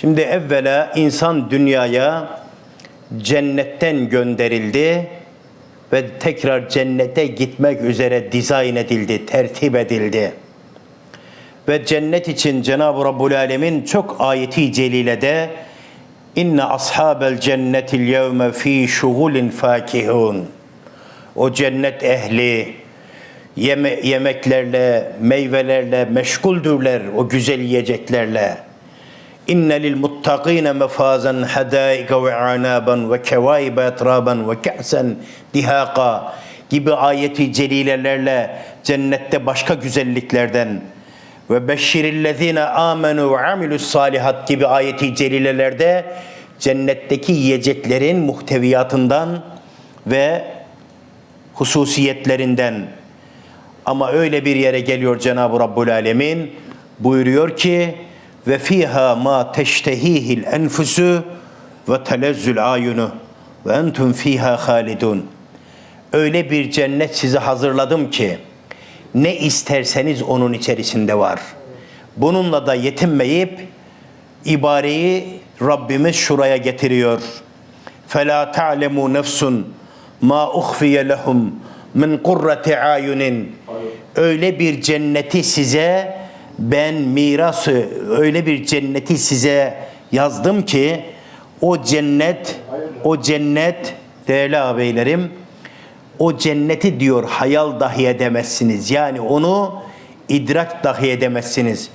Şimdi evvela insan dünyaya cennetten gönderildi ve tekrar cennete gitmek üzere dizayn edildi, tertip edildi. Ve cennet için Cenab-ı Rabbul Alemin çok ayeti celilede inne ashabel cennetil yevme fi şugulin fakihun o cennet ehli yeme- yemeklerle, meyvelerle meşguldürler o güzel yiyeceklerle. İnne lil muttaqine mefazen hadaika ve anaban ve kevaibe etraban ve ka'sen dihaqa gibi ayeti celilelerle cennette başka güzelliklerden ve beşşirillezine amenu ve amilus salihat gibi ayeti celilelerde cennetteki yiyeceklerin muhteviyatından ve hususiyetlerinden. Ama öyle bir yere geliyor Cenab-ı Rabbul Alemin. Buyuruyor ki ve fiha ma teştehihil enfusu ve telezzül ayunu ve entum fiha halidun. Öyle bir cennet size hazırladım ki ne isterseniz onun içerisinde var. Bununla da yetinmeyip ibareyi Rabbimiz şuraya getiriyor. Fela ta'lemu nefsun ma uhfiye lehum min kurrati ayunin. Öyle bir cenneti size ben mirası, öyle bir cenneti size yazdım ki o cennet, o cennet değerli ağabeylerim, o cenneti diyor hayal dahi edemezsiniz. Yani onu idrak dahi edemezsiniz.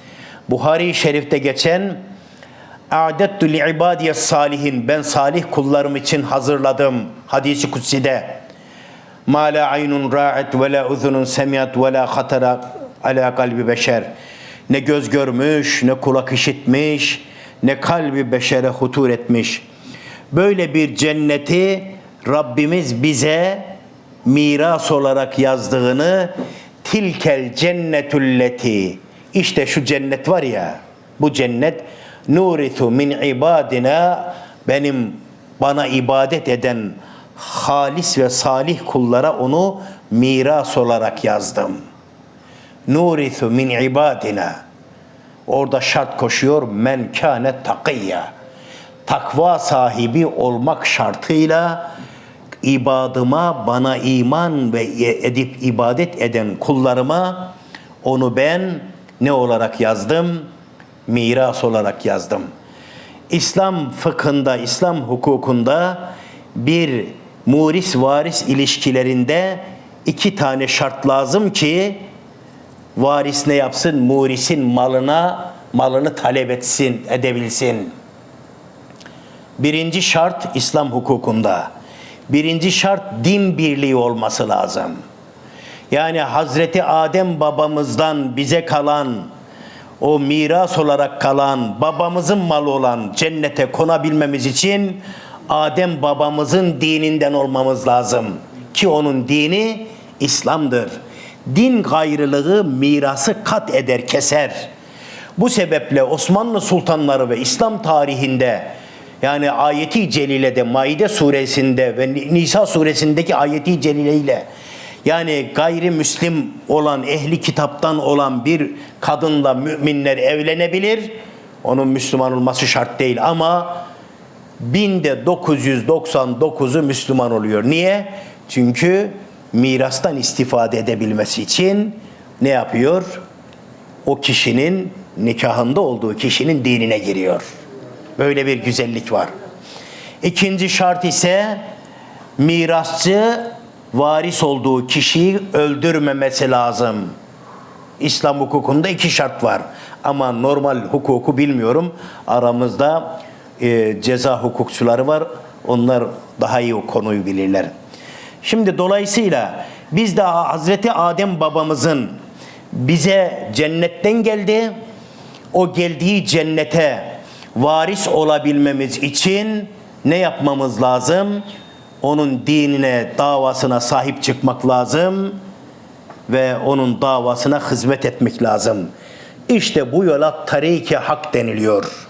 Buhari-i Şerif'te geçen A'dettu li salihin ben salih kullarım için hazırladım hadisi kutside. Ma la aynun ra'et ve la uzunun semiyat ve la hatara ala kalbi beşer. Ne göz görmüş, ne kulak işitmiş, ne kalbi beşere hutur etmiş. Böyle bir cenneti Rabbimiz bize miras olarak yazdığını tilkel cennetülleti işte şu cennet var ya bu cennet nurithu min ibadina benim bana ibadet eden halis ve salih kullara onu miras olarak yazdım. Nurithu min ibadina. Orada şart koşuyor men kâne takiyya. Takva sahibi olmak şartıyla ibadıma, bana iman ve edip ibadet eden kullarıma onu ben ne olarak yazdım? Miras olarak yazdım. İslam fıkhında, İslam hukukunda bir muris varis ilişkilerinde iki tane şart lazım ki varis ne yapsın? Murisin malına malını talep etsin, edebilsin. Birinci şart İslam hukukunda. Birinci şart din birliği olması lazım. Yani Hazreti Adem babamızdan bize kalan o miras olarak kalan babamızın malı olan cennete konabilmemiz için Adem babamızın dininden olmamız lazım. Ki onun dini İslam'dır. Din gayrılığı mirası kat eder, keser. Bu sebeple Osmanlı sultanları ve İslam tarihinde yani ayeti celilede Maide suresinde ve Nisa suresindeki ayeti celileyle yani gayrimüslim olan ehli kitaptan olan bir kadınla müminler evlenebilir. Onun Müslüman olması şart değil ama binde 999'u Müslüman oluyor. Niye? Çünkü mirastan istifade edebilmesi için ne yapıyor? O kişinin nikahında olduğu kişinin dinine giriyor. Böyle bir güzellik var. İkinci şart ise mirasçı varis olduğu kişiyi öldürmemesi lazım. İslam hukukunda iki şart var. Ama normal hukuku bilmiyorum. Aramızda e, ceza hukukçuları var. Onlar daha iyi o konuyu bilirler. Şimdi dolayısıyla biz de Hazreti Adem babamızın bize cennetten geldi. O geldiği cennete varis olabilmemiz için ne yapmamız lazım? Onun dinine, davasına sahip çıkmak lazım ve onun davasına hizmet etmek lazım. İşte bu yola tariki hak deniliyor.